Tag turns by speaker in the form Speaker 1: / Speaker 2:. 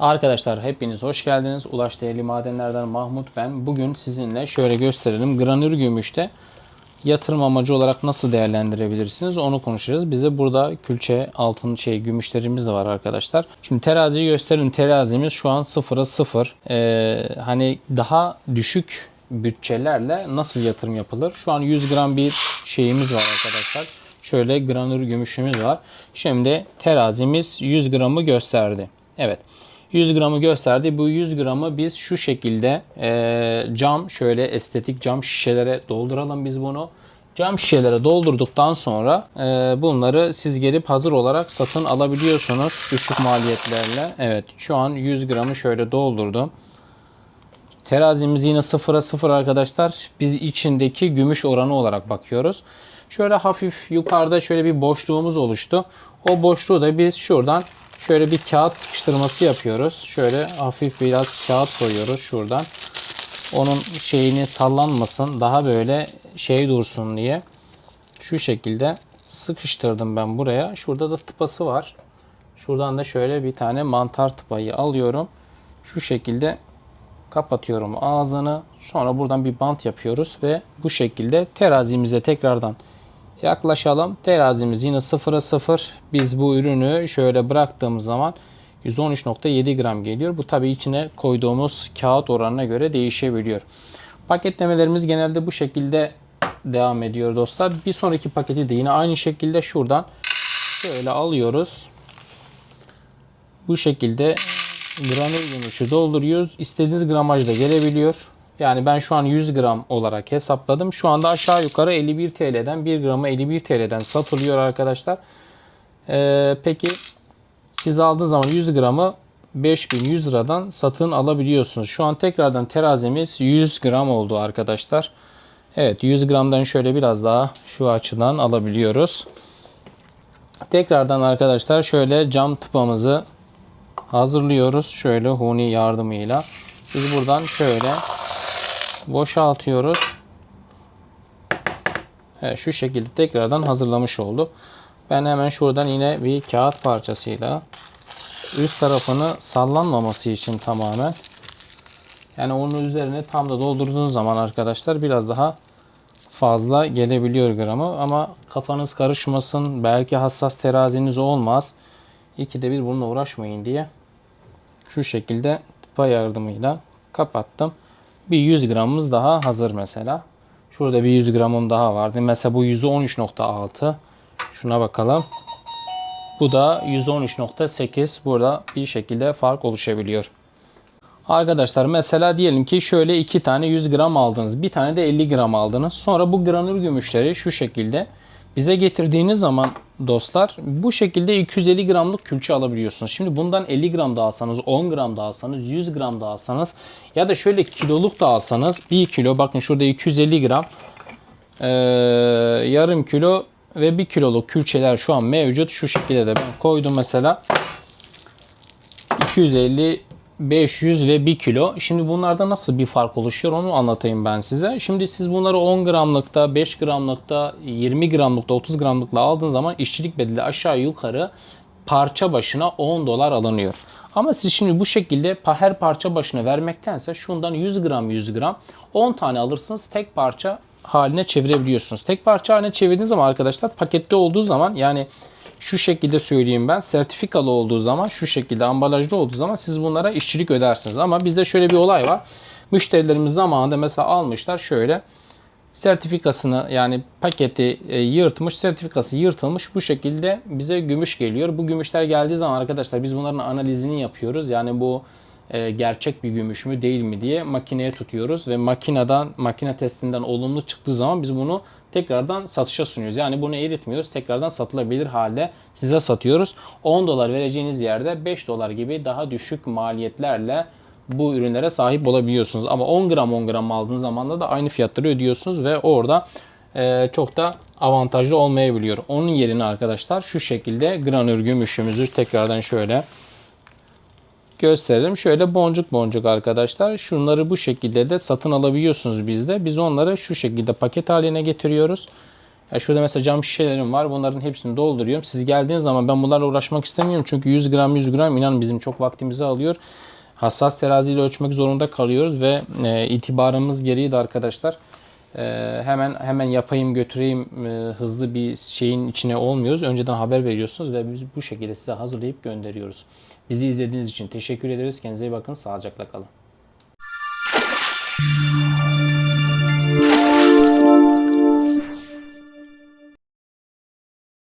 Speaker 1: Arkadaşlar hepiniz hoş geldiniz. Ulaş Değerli Madenlerden Mahmut ben. Bugün sizinle şöyle gösterelim. Granür gümüşte yatırım amacı olarak nasıl değerlendirebilirsiniz onu konuşacağız. Bize burada külçe altın şey gümüşlerimiz var arkadaşlar. Şimdi teraziyi gösterelim. Terazimiz şu an 0'a 0. Ee, hani daha düşük bütçelerle nasıl yatırım yapılır? Şu an 100 gram bir şeyimiz var arkadaşlar. Şöyle granür gümüşümüz var. Şimdi terazimiz 100 gramı gösterdi. Evet. 100 gramı gösterdi. Bu 100 gramı biz şu şekilde e, cam şöyle estetik cam şişelere dolduralım biz bunu. Cam şişelere doldurduktan sonra e, bunları siz gelip hazır olarak satın alabiliyorsunuz düşük maliyetlerle. Evet şu an 100 gramı şöyle doldurdum. Terazimiz yine 0'a 0 arkadaşlar. Biz içindeki gümüş oranı olarak bakıyoruz. Şöyle hafif yukarıda şöyle bir boşluğumuz oluştu. O boşluğu da biz şuradan şöyle bir kağıt sıkıştırması yapıyoruz. Şöyle hafif biraz kağıt koyuyoruz şuradan. Onun şeyini sallanmasın. Daha böyle şey dursun diye. Şu şekilde sıkıştırdım ben buraya. Şurada da tıpası var. Şuradan da şöyle bir tane mantar tıpayı alıyorum. Şu şekilde kapatıyorum ağzını. Sonra buradan bir bant yapıyoruz ve bu şekilde terazimize tekrardan yaklaşalım. Terazimiz yine 0'a 0. Biz bu ürünü şöyle bıraktığımız zaman 113.7 gram geliyor. Bu tabi içine koyduğumuz kağıt oranına göre değişebiliyor. Paketlemelerimiz genelde bu şekilde devam ediyor dostlar. Bir sonraki paketi de yine aynı şekilde şuradan şöyle alıyoruz. Bu şekilde granül gümüşü dolduruyoruz. İstediğiniz gramajda gelebiliyor. Yani ben şu an 100 gram olarak hesapladım. Şu anda aşağı yukarı 51 TL'den 1 gramı 51 TL'den satılıyor arkadaşlar. Ee, peki siz aldığınız zaman 100 gramı 5100 liradan satın alabiliyorsunuz. Şu an tekrardan terazimiz 100 gram oldu arkadaşlar. Evet 100 gramdan şöyle biraz daha şu açıdan alabiliyoruz. Tekrardan arkadaşlar şöyle cam tıpamızı hazırlıyoruz. Şöyle huni yardımıyla. Biz buradan şöyle boşaltıyoruz. Evet, şu şekilde tekrardan hazırlamış olduk. Ben hemen şuradan yine bir kağıt parçasıyla üst tarafını sallanmaması için tamamen yani onun üzerine tam da doldurduğunuz zaman arkadaşlar biraz daha fazla gelebiliyor gramı ama kafanız karışmasın belki hassas teraziniz olmaz İkide bir bununla uğraşmayın diye şu şekilde tıpa yardımıyla kapattım. Bir 100 gramımız daha hazır mesela. Şurada bir 100 gramım daha vardı. Mesela bu 113.6. Şuna bakalım. Bu da 113.8. Burada bir şekilde fark oluşabiliyor. Arkadaşlar mesela diyelim ki şöyle iki tane 100 gram aldınız. Bir tane de 50 gram aldınız. Sonra bu granül gümüşleri şu şekilde bize getirdiğiniz zaman dostlar bu şekilde 250 gramlık külçe alabiliyorsunuz. Şimdi bundan 50 gram da alsanız, 10 gram da alsanız, 100 gram da alsanız ya da şöyle kiloluk da alsanız 1 kilo bakın şurada 250 gram ee, yarım kilo ve 1 kiloluk külçeler şu an mevcut. Şu şekilde de ben koydum mesela 250 500 ve 1 kilo. Şimdi bunlarda nasıl bir fark oluşuyor onu anlatayım ben size. Şimdi siz bunları 10 gramlıkta, 5 gramlıkta, 20 gramlıkta, 30 gramlıkla aldığınız zaman işçilik bedeli aşağı yukarı parça başına 10 dolar alınıyor. Ama siz şimdi bu şekilde her parça başına vermektense şundan 100 gram 100 gram 10 tane alırsınız tek parça haline çevirebiliyorsunuz. Tek parça haline çevirdiğiniz zaman arkadaşlar pakette olduğu zaman yani şu şekilde söyleyeyim ben. Sertifikalı olduğu zaman şu şekilde ambalajlı olduğu zaman siz bunlara işçilik ödersiniz. Ama bizde şöyle bir olay var. Müşterilerimiz zamanında mesela almışlar şöyle sertifikasını yani paketi e, yırtmış, sertifikası yırtılmış bu şekilde bize gümüş geliyor. Bu gümüşler geldiği zaman arkadaşlar biz bunların analizini yapıyoruz. Yani bu e, gerçek bir gümüş mü değil mi diye makineye tutuyoruz ve makineden makine testinden olumlu çıktığı zaman biz bunu tekrardan satışa sunuyoruz. Yani bunu eritmiyoruz. Tekrardan satılabilir halde size satıyoruz. 10 dolar vereceğiniz yerde 5 dolar gibi daha düşük maliyetlerle bu ürünlere sahip olabiliyorsunuz. Ama 10 gram 10 gram aldığınız zaman da aynı fiyatları ödüyorsunuz ve orada e, çok da avantajlı olmayabiliyor. Onun yerine arkadaşlar şu şekilde granür gümüşümüzü tekrardan şöyle gösterelim. Şöyle boncuk boncuk arkadaşlar. Şunları bu şekilde de satın alabiliyorsunuz bizde. Biz onları şu şekilde paket haline getiriyoruz. Ya şurada mesela cam şişelerim var. Bunların hepsini dolduruyorum. Siz geldiğiniz zaman ben bunlarla uğraşmak istemiyorum. Çünkü 100 gram 100 gram inan bizim çok vaktimizi alıyor. Hassas teraziyle ölçmek zorunda kalıyoruz ve e, itibarımız gereği de arkadaşlar e, hemen hemen yapayım götüreyim e, hızlı bir şeyin içine olmuyoruz. Önceden haber veriyorsunuz ve biz bu şekilde size hazırlayıp gönderiyoruz. Bizi izlediğiniz için teşekkür ederiz. Kendinize iyi bakın. Sağlıcakla kalın.